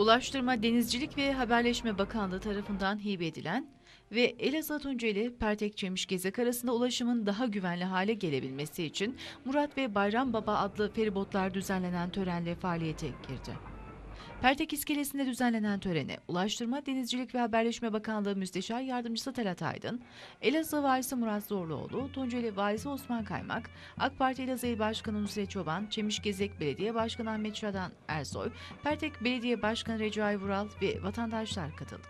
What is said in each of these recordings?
Ulaştırma, Denizcilik ve Haberleşme Bakanlığı tarafından hibe edilen ve Elazığ Tunceli Pertek Çemiş Gezek arasında ulaşımın daha güvenli hale gelebilmesi için Murat ve Bayram Baba adlı feribotlar düzenlenen törenle faaliyete girdi. Pertek İskelesi'nde düzenlenen törene Ulaştırma, Denizcilik ve Haberleşme Bakanlığı Müsteşar Yardımcısı Talat Aydın, Elazığ Valisi Murat Zorluoğlu, Tunceli Valisi Osman Kaymak, AK Parti Elazığ Başkanı Nusret Çoban, Çemişgezek Belediye Başkanı Ahmet Şadan Ersoy, Pertek Belediye Başkanı Recai Vural ve vatandaşlar katıldı.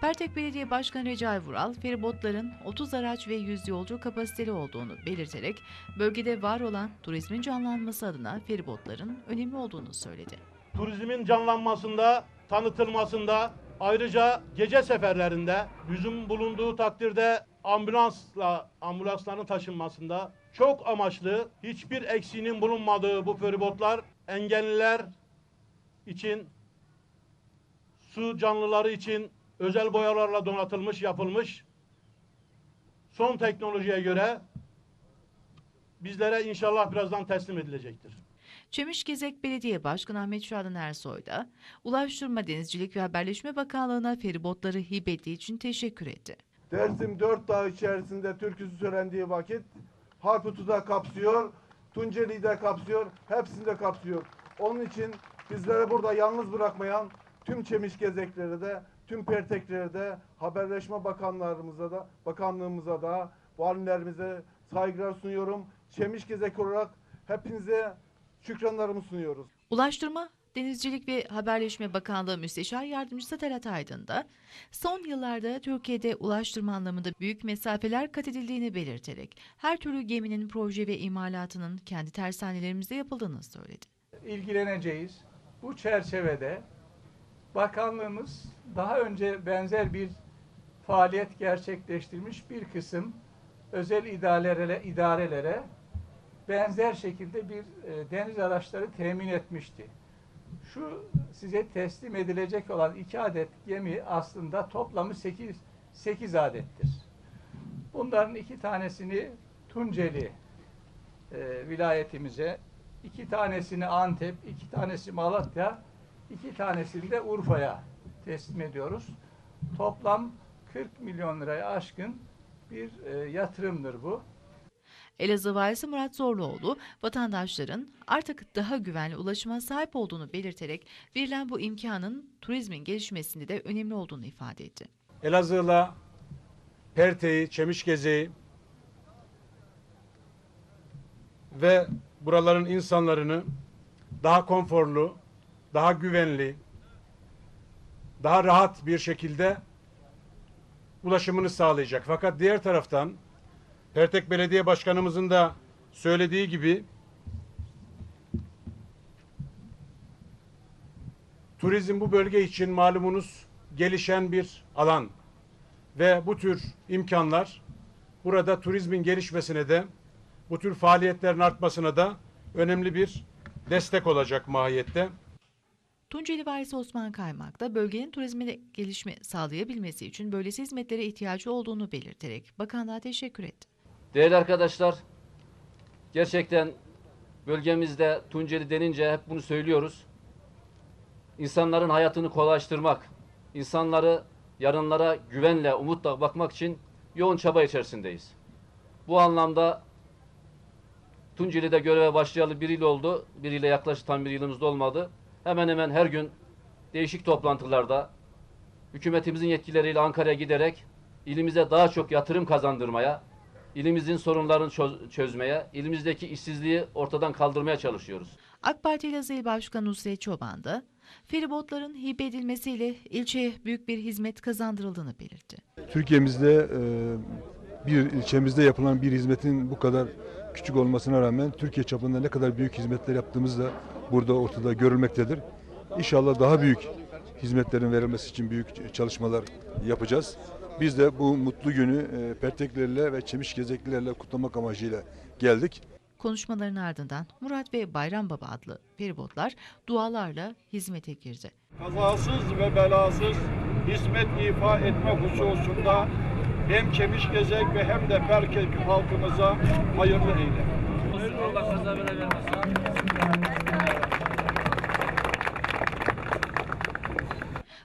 Pertek Belediye Başkanı Recai Vural, feribotların 30 araç ve 100 yolcu kapasiteli olduğunu belirterek bölgede var olan turizmin canlanması adına feribotların önemli olduğunu söyledi. Turizmin canlanmasında, tanıtılmasında, ayrıca gece seferlerinde yüzüm bulunduğu takdirde ambulansla ambulansların taşınmasında çok amaçlı, hiçbir eksiğinin bulunmadığı bu feribotlar engelliler için, su canlıları için özel boyalarla donatılmış, yapılmış. Son teknolojiye göre bizlere inşallah birazdan teslim edilecektir. Çemişgezek Belediye Başkanı Ahmet Şadan Ersoy da Ulaştırma, Denizcilik ve Haberleşme Bakanlığı'na feribotları hibe için teşekkür etti. Dersim dört dağ içerisinde türküsü söylendiği vakit Harput'u da kapsıyor, Tunceli'yi de kapsıyor, hepsini de kapsıyor. Onun için bizleri burada yalnız bırakmayan tüm çemiş gezekleri de, tüm pertekleri de, haberleşme bakanlarımıza da, bakanlığımıza da, valilerimize saygılar sunuyorum. Çemiş gezek olarak hepinize şükranlarımı sunuyoruz. Ulaştırma, Denizcilik ve Haberleşme Bakanlığı Müsteşar Yardımcısı Talat Aydın da son yıllarda Türkiye'de ulaştırma anlamında büyük mesafeler kat edildiğini belirterek her türlü geminin proje ve imalatının kendi tersanelerimizde yapıldığını söyledi. ilgileneceğiz. Bu çerçevede bakanlığımız daha önce benzer bir faaliyet gerçekleştirmiş bir kısım özel idarelere, idarelere benzer şekilde bir e, deniz araçları temin etmişti. Şu size teslim edilecek olan iki adet gemi aslında toplamı 8, 8 adettir. Bunların iki tanesini Tunceli e, vilayetimize, iki tanesini Antep, iki tanesi Malatya, iki tanesini de Urfa'ya teslim ediyoruz. Toplam 40 milyon liraya aşkın bir e, yatırımdır bu. Elazığ Valisi Murat Zorluoğlu, vatandaşların artık daha güvenli ulaşıma sahip olduğunu belirterek verilen bu imkanın turizmin gelişmesinde de önemli olduğunu ifade etti. Elazığ'la Perte'yi, Çemişgeze'yi ve buraların insanlarını daha konforlu, daha güvenli, daha rahat bir şekilde ulaşımını sağlayacak. Fakat diğer taraftan Pertek Belediye Başkanımızın da söylediği gibi turizm bu bölge için malumunuz gelişen bir alan ve bu tür imkanlar burada turizmin gelişmesine de bu tür faaliyetlerin artmasına da önemli bir destek olacak mahiyette. Tunceli Valisi Osman Kaymak da bölgenin turizmine gelişme sağlayabilmesi için böylesi hizmetlere ihtiyacı olduğunu belirterek bakanlığa teşekkür etti. Değerli arkadaşlar, gerçekten bölgemizde Tunceli denince hep bunu söylüyoruz. İnsanların hayatını kolaylaştırmak, insanları yarınlara güvenle, umutla bakmak için yoğun çaba içerisindeyiz. Bu anlamda Tunceli'de göreve başlayalı bir yıl oldu. Bir ile yaklaşık tam bir yılımız olmadı. Hemen hemen her gün değişik toplantılarda hükümetimizin yetkilileriyle Ankara'ya giderek ilimize daha çok yatırım kazandırmaya, ilimizin sorunlarını çöz- çözmeye, ilimizdeki işsizliği ortadan kaldırmaya çalışıyoruz. AK Parti Elazığ İl Başkanı Nusret Çoban da feribotların hibe edilmesiyle ilçeye büyük bir hizmet kazandırıldığını belirtti. Türkiye'mizde e, bir ilçemizde yapılan bir hizmetin bu kadar küçük olmasına rağmen Türkiye çapında ne kadar büyük hizmetler yaptığımız da burada ortada görülmektedir. İnşallah daha büyük hizmetlerin verilmesi için büyük çalışmalar yapacağız. Biz de bu mutlu günü e, Perteklilerle ve Çemişgezeklilerle kutlamak amacıyla geldik. Konuşmaların ardından Murat ve Bayram Baba adlı feribotlar dualarla hizmete girdi. kazasız ve belasız hizmet ifa etme hususunda hem Çemişgezek ve hem de Perkek halkımıza hayırlı eyle. Allah kaza vermesin.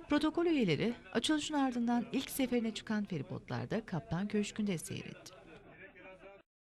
Protokol üyeleri açılışın ardından ilk seferine çıkan feribotlarda Kaptan Köşkü'nde seyretti.